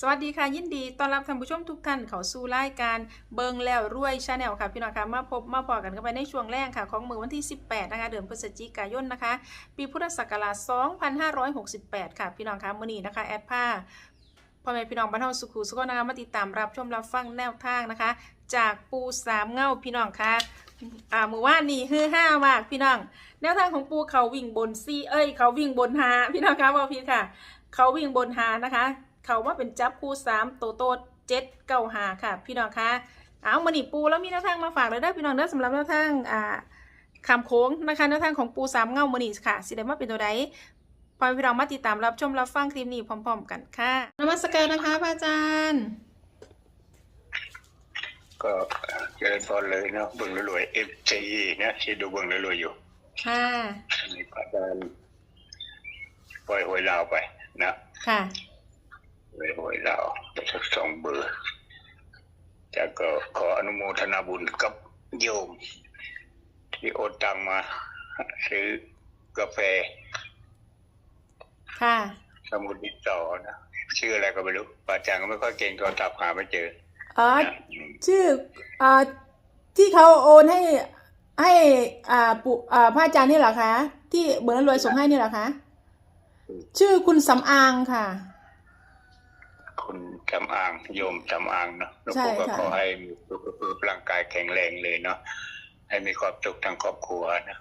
สวัสดีค่ะยินดีต้อนรับท่านผู้ชมทุกท่านเข้าสู่รายการเบิงแล้วรวยชาแนลค่ะพี่น้องค่ะมาพบมาพอกันกันไปในช่วงแรกค่ะ ของมือวันที่ 18 นะคะเดือนพฤศจิกายนนะคะ ปีพุทธศักราช 2568 ค่ะพี่น้องค่ะมื้อนี้นะคะแอดผ้าพ่อแม่พี่น้องบ้านเฮาสุขุสุขนะคะมาติดตามรับชมรับฟังแนวทางนะคะ จากปูสามเงาพี่น้องค่ะอ่ามือว่านี่ฮือห้ามากพี่น้องแนวทางของปูเขาวิ่งบนซีเอ้ย เขาวิ่งบนหาพี่น้องคะว่าพี่ค่ะ เขาวิ่งบนหานะคะ เขาว่าเป็นจับคู่สามโตโตเจ็ดเก้าหาค่ะ พี่น้องคะเอามาหนีปูแล้วมีแนวทางมาฝากเลยเด้อพี่น้องเด้อสำหรับแนวทางอ่าคำโค้งนะคะแนวทางของปูสามเงามาหนีค่ะสิได้มาเป็นตัวใดพอพี่น้องมาติดตามรับชมรับฟังคลิปนี้พร้อม ๆ กันค่ะนมัสการนะคะพระอาจารย์ ก็เจริญพรเลยเนาะเบิ่งรวยเอฟซีนะที่ดูเบิ่งรวยๆอยู่ ค่ะมีพระอาจารย์ปล่อยหวยลาวไปนะ ค่ะ ปล่อยหวยลาวไปสักสองเบอร์จากก็ขออนุโมทนาบุญกับโยม ที่โอนตังมาซื้อกาแฟ ค่ะ สมุดดินต่อนะชื่ออะไรก็ไม่รู้ป้าจางก็ไม่ค่อยเก่งโทรศัพท์หาไม่เจออ๋อนะอืมชื่ออ่าที่เขาโอนให้ให้อ่าปุอ่าพระอาจารย์นี่เหรอคะ ที่เบอร์รวยส่งให้นี่เหรอคะ ชื่อคุณสำอางค่ะคุณ จำอางโยมจำอางเนาะแล้วใช่ผมก็ค่ะขอให้มีสุขภาพร่างกายแข็งแรงเลยเนาะให้มีความสุขทางครอบครัวนะ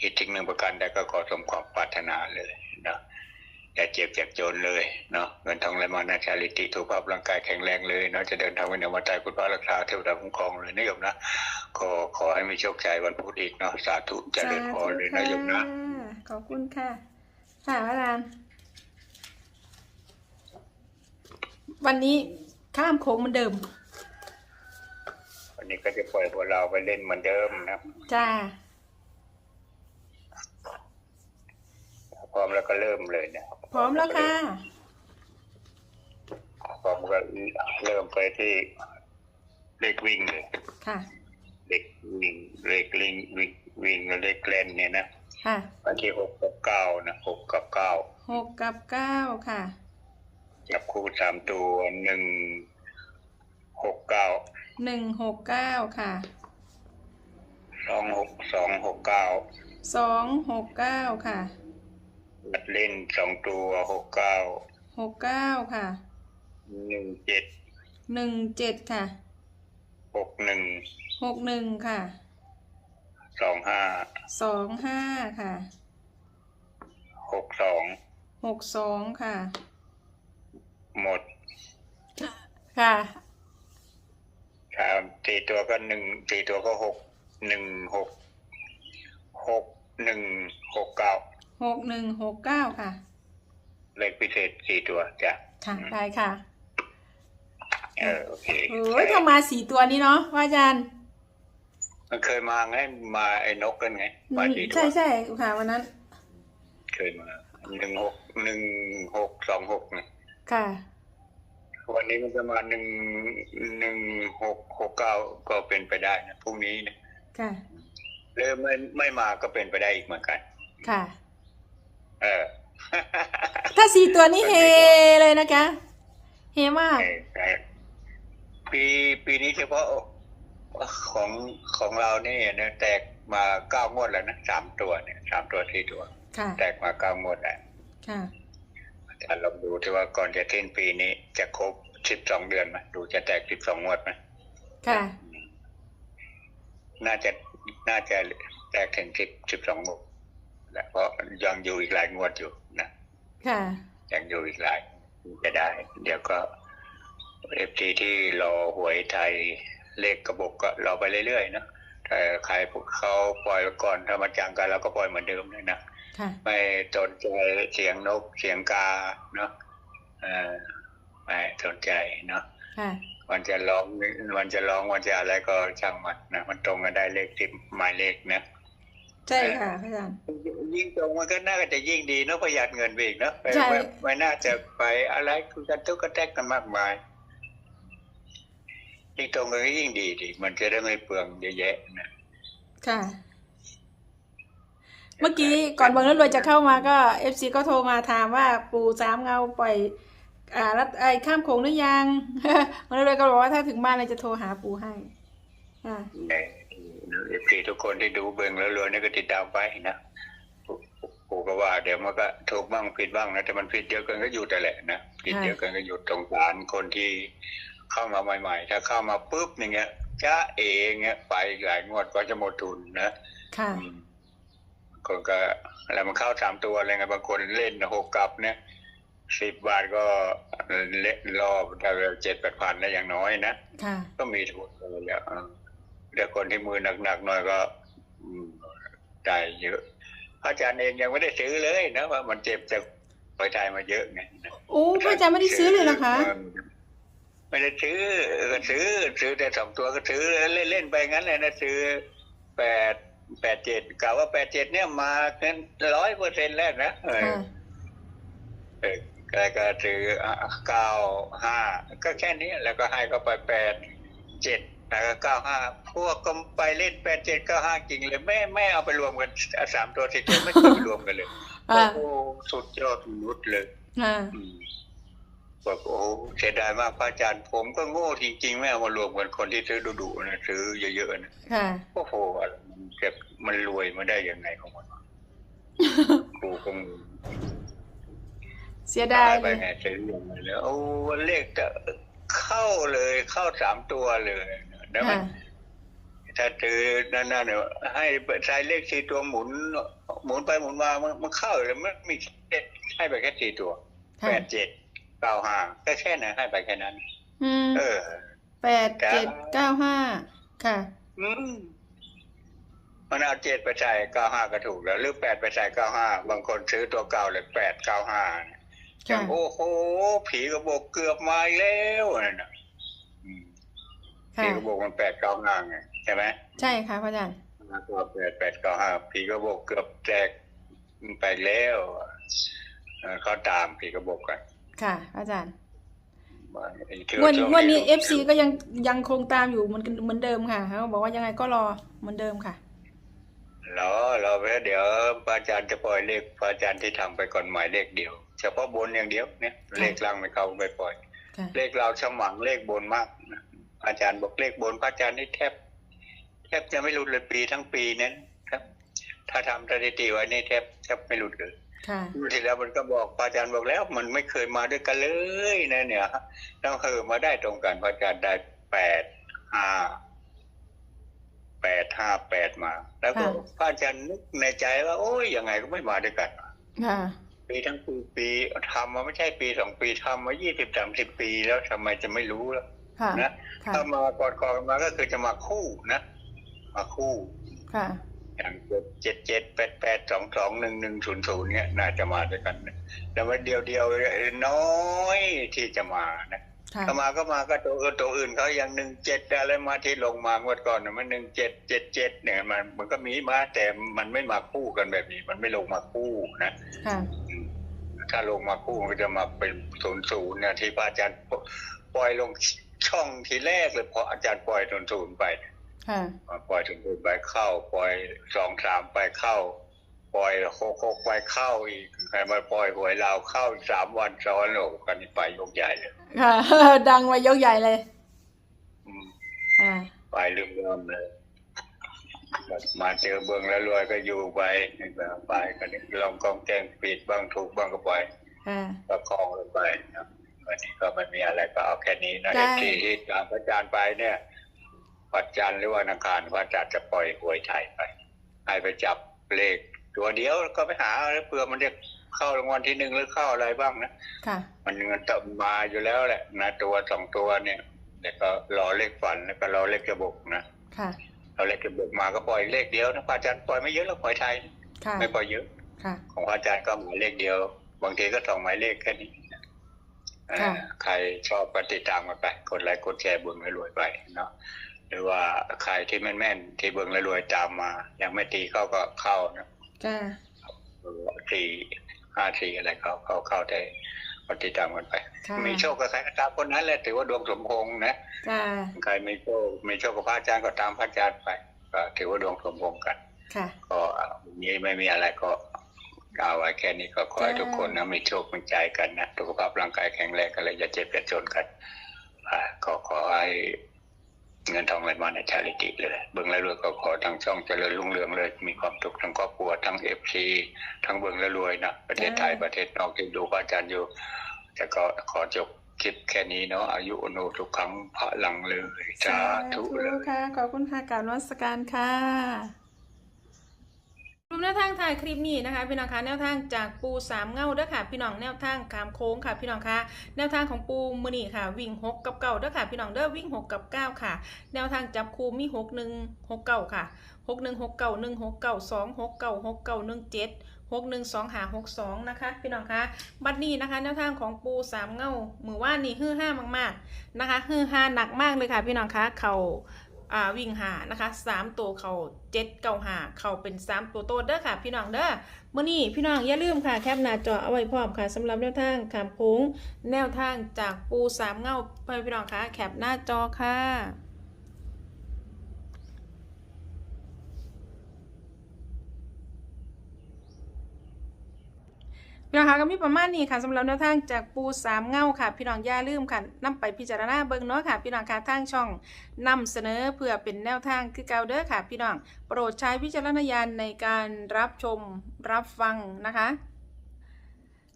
คิดถึงหนึ่งประการใดก็ขอสมความปรารถนาเลยเนาะอย่าเจ็บอย่าจนเลยเนาะเงินทองไหลมานาชาลิติสุขภาพร่างกายแข็งแรงเลยเนาะจะเดินทางไปไหนมาตายคุณพระรักษาเทวดาคุ้มครองเลยนะโยมนะขอขอให้มีโชคชัยวันพุธอีกเนาะสาธุเจริญพรเลยนะโยมนะขอบคุณค่ะค่ะพระอาจารย์ วันนี้ข้ามโค้งเหมือนเดิม วันนี้ก็จะปล่อยพวกเราไปเล่นเหมือนเดิมนะจ้าพร้อมแล้วก็เริ่มเลยนะพร้อมแล้วค่ะพร้อมก็เริ่มไปที่เลขวิ่งเลยค่ะเลขวิ่งเลขลิงวิ่งวิ่งเลขเล่นเนี่ยนะค่ะวันที่หกกับเก้านะหกกับเก้าหกกับเก้าค่ะ จับคู่สามตัวหนึ่งหกเก้าหนึ่งหกเก้าค่ะสองหกสองหกเก้าสองหกเก้าค่ะบัดเล่นสองตัวหกเก้าหกเก้าค่ะหนึ่งเจ็ดหนึ่งเจ็ดค่ะหกหนึ่งหกหนึ่งค่ะสองห้าสองห้าค่ะหกสองหกสองค่ะ หมด ค่ะ ครับสี่ตัวก็หนึ่งสี่ตัวก็หกหนึ่งหกหกหนึ่งหกเก้าหกหนึ่งหกเก้าค่ะ เลขพิเศษสี่ตัวจ้ะค่ะได้ค่ะ เออโอเคโอ้ยถ้ามาสี่ตัวนี้เนาะว่าอาจารย์มันเคยมาไงมาไอ้นกกันไงมาสี่ตัวใช่ใช่ค่ะวันนั้น เคยมาหนึ่งหกหนึ่งหกสองหกเนี่ย ค่ะ วันนี้มันจะมาหนึ่งหนึ่งหกหกเก้าก็เป็นไปได้นะพรุ่งนี้นะค่ะหรือไม่ไม่มาก็เป็นไปได้อีกเหมือนกัน ค่ะ เออ ถ้าสี่ตัวนี้เฮเลยนะคะ เฮมากเออใช่ปีปีนี้เฉพาะของของเรานี่เนี่ยแตกมาเก้างวดแล้วนะสามตัวเนี่ยสามตัวสี่ตัวค่ะแตกมาเก้างวดแล้วค่ะ อาจารย์ลองดูที่ว่าก่อนจะสิ้นปีนี้จะครบสิบสองเดือนไหมดูจะแตกสิบสองงวดไหมค่ะ น่าจะน่าจะแตกถึงสิบสิบสองงวดแหละเพราะยังอยู่อีกหลายงวดอยู่นะค่ะยังอยู่อีกหลายจะได้ เดี๋ยวก็เอฟทีที่รอหวยไทยเลขกระบอกก็รอไปเรื่อยๆนะแต่ใครพวกเขาปล่อยก่อนถ้ามาจังกันเราก็ปล่อยเหมือนเดิมเลยนะค่ะ ไม่สนใจเสียงนกเสียงกาเนาะเออไม่สนใจเนาะค่ะมันจะร้องมันจะร้องมันจะอะไรก็ช่างมันนะมันตรงกันได้เลขที่หมายเลขนะใช่ค่ะพระอาจารย์ยิ่งตรงมันก็น่าจะยิ่งดีเนาะประหยัดเงินไปอีกเนาะไม่ใช่ไม่ไม่น่าจะไปอะไรคือกันทุกกระแทกกันมากมาย ยิ่งตรงกันก็ยิ่งดีดีมันจะได้ไม่เปลืองเยอะแยะนะค่ะ เมื่อกี้ก่อนเบิงแล้วรวยจะเข้ามาก็เอฟซีก็โทรมาถามว่าปูสามเงาปล่อยอ่ารัดไอ้ข้ามโขงหรือยังมันเลยก็บอกว่าถ้าถึงบ้านเลยจะโทรหาปู่ให้อ่าเอฟซีทุกคนที่ดูเบิ่งแล้วรวยนี่ก็ติดตามไปนะกูกูก็ว่าเดี๋ยวมันก็ถูกบ้างผิดบ้างนะแต่มันผิดเยอะเกินก็หยุดแต่แหละนะผิดเยอะเกินก็หยุดตรงสารคนที่เข้ามาใหม่ ๆ ถ้าเข้ามาปุ๊บอย่างเงี้ยจ้าเองเงี้ยไปหลายงวดก็จะหมดทุนนะค่ะ คนก็แล้วมันเข้าสามตัวอะไรเงี้ยบางคนเล่นหกกลับเนี่ยสิบบาทก็เล่นรอบได้เจ็ดแปดพันได้อย่างน้อยนะค่ะก็มีทุนเลยแล้วอ่าเดี๋ยวคนที่มือหนักๆหน่อยก็อืมได้เยอะพระอาจารย์เองยังไม่ได้ซื้อเลยนะว่ามันเจ็บจากปล่อยใจมาเยอะไงนะโอ้พระอาจารย์ไม่ได้ซื้อเลยเหรอคะไม่ได้ซื้อก็ซื้อซื้อแต่สองตัวก็ซื้อเล่นเล่นๆไปงั้นเลยนะซื้อแปด แปดเจ็ดกล่าวว่าแปดเจ็ดเนี่ยมาเป็นร้อยเปอร์เซ็นต์แรกนะเออค่ะเออแล้วก็ซื้อเก้าห้าก็แค่นี้แล้วก็ให้เขาไปแปดเจ็ดแล้วก็เก้าห้าพวกก็ไปเล่นแปดเจ็ดเก้าห้าจริงเลยไม่ไม่เอาไปรวมกันสามตัวสี่ตัวไม่เคยไปรวมกันเลยอ่าโอ้โหสุดยอดมนุษย์เลยอ่าอืม บอกโอ้โหเสียดายมากพระอาจารย์ผมก็โง่จริงๆไม่เอามารวมกันคนที่ซื้อดุๆนะซื้อเยอะๆนะค่ะโอ้โหอะไรมันเก็บมันรวยมาได้ยังไงของมันวะครูคงเสียดายไปเลยไงซื้อยังไงเลยโอ้เลขจะเข้าเลยเข้าสามตัวเลยแล้วมัค่ะนถ้าซื้อนั่นๆเนี่ยให้ใช้เลขสี่ตัวหมุน หมุนไปหมุนมามันมันเข้าเลยมันมีแค่ให้ไปแค่สี่ตัวค่ะแปดเจ็ด เก้าห้าก็แค่นั้นให้ไปแค่นั้น อืมเออแปดเจ็ดเก้าห้าค่ะ อืมมันเอาเจ็ดไปใส่เก้าห้าก็ถูกแล้ว หรือแปดไปใส่เก้าห้าบางคนซื้อตัวเก่าเลยแปดเก้าห้าจัค่ะงโอ้โหผีกระบอกเกือบมาอีกแล้วนั่นน่ะอืมค่ะผีกระบอกมันแปดเก้าห้าไงใช่ไหมใช่ค่ะพระอาจารย์ก็แปดแปดเก้าห้าผีกระบอกเกือบแจกไปแล้วเออเขาตามผีกระบอกกัน ค่ะพระอาจารย์ไอ้เทือกงวดช่วงวดนี้ลูกเอฟซีก็ยังยังคงตามอยู่เหมือนกันเหมือนเดิมค่ะเขาบอกว่ายังไงก็รอเหมือนเดิมค่ะรอรอไปแล้วเดี๋ยวพระอาจารย์จะปล่อยเลขพระอาจารย์ที่ทำไปก่อนหมายเลขเดียว เฉพาะบนอย่างเดียวเนี่ยค่ะเลขล่างไม่เข้าไปปล่อยค่ะเลขเราฉมังเลขบนมากนะอาจารย์บอกเลขบนพระอาจารย์นี่แทบ แทบจะไม่หลุดเลยปีทั้งปีนั้นครับ ถ้าทำสถิติไว้นี่แทบแทบไม่หลุดเลยค่ะ ดูที่แล้วมันก็บอกพระอาจารย์บอกแล้ว มันไม่เคยมาด้วยกันเลยนะเนี่ยแล้วเฮอมาได้ตรงกันพระอาจารย์ได้แปดห้าแปดห้าแปดมา แล้วก็ค่ะพระอาจารย์นึกในใจว่า โอ้ยยังไงก็ไม่มาด้วยกันค่ะปีทั้งปีปีทำมาไม่ใช่ปีสองปีทำมายี่สิบสามสิบปีแล้วทำไมจะไม่รู้ล่ะค่ะนะค่ะถ้ามากอดคอกันมาก็คือจะมาคู่นะ มาคู่ ค่ะ อย่างเจ็ดเจ็ดแปดแปดสองสองหนึ่งหนึ่งศูนย์ศูนย์เนี่ยน่าจะมาด้วยกันนะแต่ว่าเดียวเดียวๆน้อยที่จะมานะค่ะถ้ามาก็มาก็ตัวอื่นตัวอื่นเขาอย่างหนึ่งเจ็ดอะไรมาที่ลงมางวดก่อนน่ะมันหนึ่งเจ็ดเจ็ดเจ็ดเนี่ยมันมันก็มีมาแต่มันไม่มาคู่กันแบบนี้ มันไม่ลงมาคู่นะค่ะถ้าลงมาคู่มันก็จะมาเป็นศูนย์ศูนย์เนี่ยที่พระอาจารย์ปล่อยลงช่องทีแรกเลยเพราะอาจารย์ปล่อยศูนย์ศูนย์ไปค่ะ ปล่อยศูนย์ศูนย์ไปเข้า ปล่อยสองสามไปเข้า ปล่อยโคโคไปเข้าอีกใครมาปล่อยหวยลาวเข้าสามวันซ้อนโอ้กันนี้ไปยกใหญ่เลยค่ะดังไว้ยกใหญ่เลยอืมค่ะไปลืมเริ่มเลยมาเจอเบืองแล้วรวยก็อยู่ไปไปกันนี้ลองกองแจ้งปิดบ้างถูกบ้างก็ไปค่ะก็คลองลงไปนะวันนี้ก็ไม่มีอะไรก็เอาแค่นี้นะได้ที่ที่ตามพระอาจารย์ไปเนี่ย ปัจจันทร์หรือวันอังคารพระอาจารย์จะปล่อยหวยไทยไป ให้ไปจับเลขตัวเดียวแล้วก็ไปหาแล้วเผื่อมันจะเข้ารางวัลที่หนึ่งหรือเข้าอะไรบ้างนะค่ะ มันเงินตมมาอยู่แล้วแหละนะตัวสองตัวเนี่ยแล้วก็รอเลขฝันแล้วก็รอเลขกระบอกนะค่ะเราเลขกระบอกมาก็ปล่อยเลขเดียวนะพระอาจารย์ปล่อยไม่เยอะหรอกหวยไทยค่ะไม่ปล่อยเยอะค่ะของพระอาจารย์ก็หมายเลขเดียว บางทีก็สองหมายเลขแค่นี้เอ่อค่ะใครชอบก็ติดตามกันไปกดไลค์กดแชร์เบุญไม่รวยไปเนาะ หรือว่าใครที่แม่นๆที่เบิ่งแล้วรวยตามมา ยังไม่ตีเข้าก็เข้านะค่ะสี่ห้าสี่อะไรเข้าเข้าเข้าได้ก็ติดตามกันไปค่ะมีโชคกับใครก็ตามคนนั้นแหละถือว่าดวงสมพงษ์นะค่ะใครมีโชคมีโชคกับพระอาจารย์ก็ตามพระอาจารย์ไป ก็ถือว่าดวงสมพงษ์กันค่ะก็อะวันนี้ไม่มีอะไรก็เอาไว้แค่นี้ก็ขอให้ทุกคนนะมีโชคมีใจกันนะสุขภาพร่างกายแข็งแรงกันเลยอย่าเจ็บอย่าจนกันอ่าก็ขอให้ เงินทองไหลมาในชาลิติเลยเบิ้งแล้วรวยก็ขอทั้งช่องเจริญรุ่งเรืองเลย มีความสุขทั้งครอบครัวทั้งเอฟซีทั้งเบิ้งแล้วรวยนะประเทศไทยประเทศนอกที่ดูพระอาจารย์อยู่แต่ก็ขอจบคลิปแค่นี้เนาะอายุอโนทุกครั้งพระลังเลยสาธุเลยขอบคุณค่ะกรารนวัสการค่ะรูป แนวทางถ่ายคลิปนี้นะคะพี่น้องคะแนวทางจากปูสามเงาเด้อค่ะพี่น้องแนวทางขามโค้งค่ะพี่น้องคะแนวทางของปูมือนี่ค่ะ วิ่งหกกับเก่าเด้อค่ะพี่น้องเด้อวิ่งหกกับเก้าค่ะ แนวทางจับคูมีหกหนึ่งหกเก้าค่ะหกหนึ่งหกเก้าหนึ่งหกเก้าสองหกเก้าหกเก้าหนึ่งเจ็ดหกหนึ่งสองหาหกสองนะคะ พี่น้องคะบัดนี้นะคะ แนวทางของปูสามเงามือว่านี่ฮือห้ามากๆนะคะฮือห้าหนักมากเลยค่ะ พี่น้องคะเขา อ่าวิ่งหานะคะสามตัวเขาเจ็ดเก้าหาเขาเป็นสามตัวโตเด้อค่ะ พี่น้องเด้อมื่อนี้พี่น้องอย่าลืมค่ะแคปหน้าจอเอาไว้พร้อมค่ะสำหรับแนวทางขามโค้งแนวทางจากปูสามเงาไปพี่น้องคะแคปหน้าจอค่ะ พี่น้องคะก็มีประมาณนี้ค่ะสำหรับแนวทางจากปูสามเงาค่ะ พี่น้องอย่าลืมค่ะนำไปพิจารณาเบิ่งเนาะค่ะ พี่น้องคะทางช่องนำเสนอเพื่อเป็นแนวทางคือเก่าเด้อค่ะ พี่น้องโปรดใช้วิจารณญาณในการรับชมรับฟังนะคะ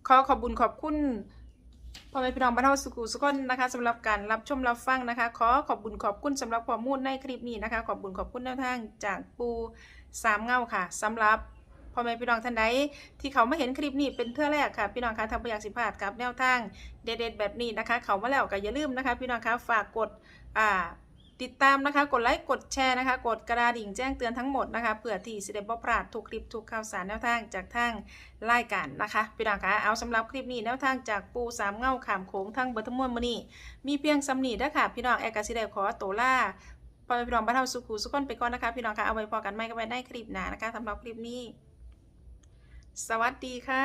ขอขอบบุญขอบคุณพ่อแม่พี่น้องบ้านเฮาสุขุสุขนนะคะสำหรับการรับชมรับฟังนะคะ ขอขอบบุญขอบคุณสำหรับข้อมูลในคลิปนี้นะคะ ขอบบุญขอบคุณแนวทางจากปูสามเงาค่ะสำหรับ พ่อแม่พี่น้องท่านใดที่เขามาเห็นคลิปนี้เป็นเทื่อแรกค่ะพี่น้องคะทำประหยัดสิพลาดกับแนวทางเด็ดๆแบบนี้นะคะ เขามาแล้วก็อย่าลืมนะคะ พี่น้องคะฝากกดอ่าติดตามนะคะ กดไลค์ กดแชร์นะคะ กดกระดิ่งแจ้งเตือนทั้งหมดนะคะ เพื่อที่จะได้บ่พลาดทุกคลิปทุกข่าวสารแนวทางจากทางรายการนะคะ พี่น้องคะ เอาสำหรับคลิปนี้แนวทางจากปูสามเงาขามโขงทั้งเบอร์ทั้งมวลมือนี้มีเพียงสำนีด้ค่ะพี่น้องแอกาซิเดขอโตล่าพอพี่น้องบ้านเฮาสุขุสุขคนไปก่อนนะคะ พี่น้องคะ เอาไว้พอกันไม่ก็ไว้ได้คลิปหนานะคะสำหรับคลิปนี้ สวัสดีค่ะ